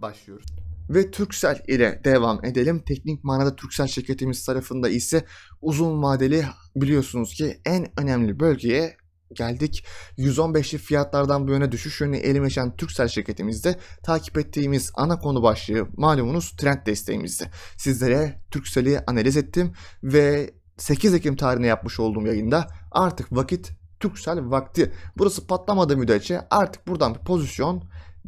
başlıyoruz. Ve Turkcell ile devam edelim. Teknik manada Turkcell şirketimiz tarafında ise uzun vadeli biliyorsunuz ki en önemli bölgeye geldik. 115'li fiyatlardan bu yöne düşüş yönüne elimleşen Turkcell şirketimizde takip ettiğimiz ana konu başlığı malumunuz trend desteğimizdi. Sizlere Turkcell'i analiz ettim ve 8 Ekim tarihine yapmış olduğum yayında artık vakit Turkcell vakti. Burası patlamadığı müddetçe artık buradan bir pozisyon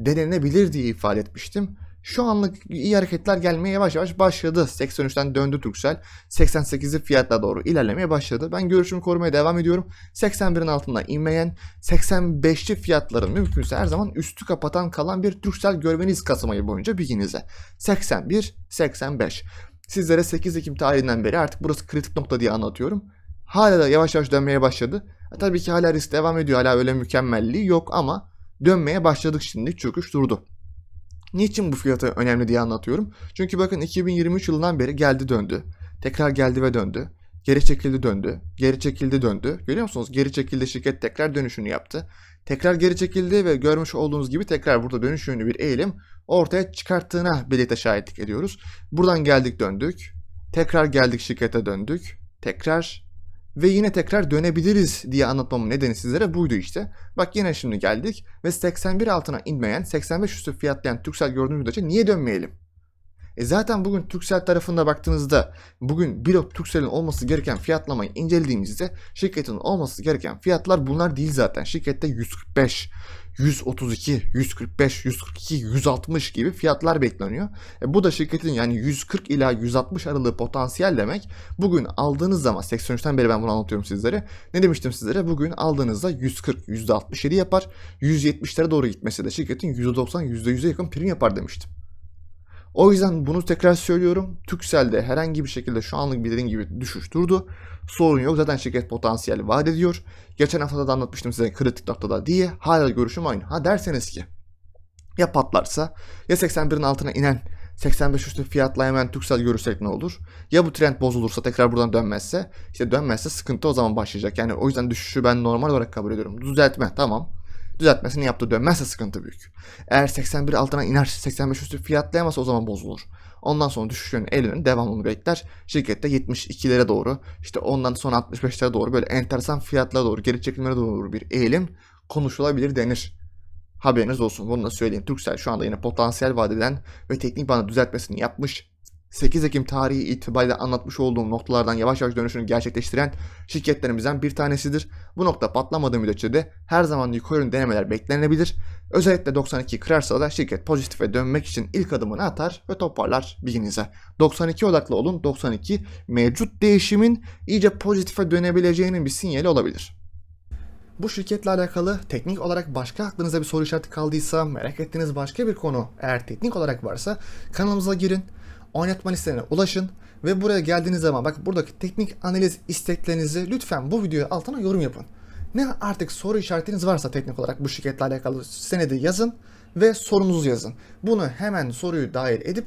denenebilir diye ifade etmiştim. Şu anlık iyi hareketler gelmeye yavaş yavaş başladı. 83'ten döndü Turkcell. 88'i fiyatla doğru ilerlemeye başladı. Ben görüşümü korumaya devam ediyorum. 81'in altında inmeyen 85'li fiyatların mümkünse her zaman üstü kapatan kalan bir Turkcell görmeniz Kasım ayı boyunca bilginize. 81, 85. Sizlere 8 Ekim tarihinden beri artık burası kritik nokta diye anlatıyorum. Hala da yavaş yavaş dönmeye başladı. Tabii ki hala risk devam ediyor. Hala öyle mükemmelliği yok ama dönmeye başladık şimdi. Çöküş durdu. Niçin bu fiyatı önemli diye anlatıyorum. Çünkü bakın 2023 yılından beri geldi döndü. Tekrar geldi ve döndü. Geri çekildi döndü. Geri çekildi döndü. Görüyor musunuz? Geri çekildi şirket tekrar dönüşünü yaptı. Tekrar geri çekildi ve görmüş olduğunuz gibi tekrar burada dönüş yönlü bir eğilim ortaya çıkarttığına birlikte şahitlik ediyoruz. Buradan geldik döndük. Tekrar geldik şirkete döndük. Tekrar ve yine tekrar dönebiliriz diye anlatmamın nedeni sizlere buydu işte. Bak yine şimdi geldik ve 81 altına inmeyen 85 üstü fiyatlayan Turkcell gördüğümüz müddetçe niye dönmeyelim? E zaten bugün Turkcell tarafında baktığınızda bugün bir Turkcell'in olması gereken fiyatlamayı incelediğimizde şirketin olması gereken fiyatlar bunlar değil zaten. Şirkette 145, 132, 145, 142, 160 gibi fiyatlar bekleniyor. E bu da şirketin yani 140 ila 160 aralığı potansiyel demek. Bugün aldığınız zaman 83'ten beri ben bunu anlatıyorum sizlere. Ne demiştim sizlere? Bugün aldığınızda 140, %67 yapar. 170'lere doğru gitmesi de şirketin %90, %100'e yakın prim yapar demiştim. O yüzden bunu tekrar söylüyorum. Turkcell'de herhangi bir şekilde şu anlık bir dediğim gibi düşüş durdu. Sorun yok. Zaten şirket potansiyel vaat ediyor. Geçen hafta da anlatmıştım size kritik noktada diye. Hala görüşüm aynı. Ha derseniz ki ya patlarsa ya 81'in altına inen 85 üstü fiyatla hemen Turkcell görürsek ne olur? Ya bu trend bozulursa tekrar buradan dönmezse işte dönmezse sıkıntı o zaman başlayacak. Yani o yüzden düşüşü ben normal olarak kabul ediyorum. Düzeltme tamam düzeltmesini yaptı dönmezse sıkıntı büyük. Eğer 81 altına iner 85 üstü fiyatlayamazsa o zaman bozulur. Ondan sonra düşüş yönü elinin devamını bekler. Şirkette 72'lere doğru işte ondan sonra 65'lere doğru böyle enteresan fiyatlara doğru geri çekilmelere doğru bir eğilim konuşulabilir denir. Haberiniz olsun bunu da söyleyeyim. Turkcell şu anda yine potansiyel vadeden ve teknik bana düzeltmesini yapmış. 8 Ekim tarihi itibariyle anlatmış olduğum noktalardan yavaş yavaş dönüşünü gerçekleştiren şirketlerimizden bir tanesidir. Bu nokta patlamadığı müddetçe de her zaman yukarı denemeler beklenebilir. Özellikle 92 kırarsa da şirket pozitife dönmek için ilk adımını atar ve toparlar bilginize. 92 odaklı olun. 92 mevcut değişimin iyice pozitife dönebileceğinin bir sinyali olabilir. Bu şirketle alakalı teknik olarak başka aklınıza bir soru işareti kaldıysa, merak ettiğiniz başka bir konu eğer teknik olarak varsa kanalımıza girin, oynatma listelerine ulaşın ve buraya geldiğiniz zaman bak buradaki teknik analiz isteklerinizi lütfen bu videoya altına yorum yapın. Ne artık soru işaretiniz varsa teknik olarak bu şirketle alakalı senedi yazın ve sorunuzu yazın. Bunu hemen soruyu dahil edip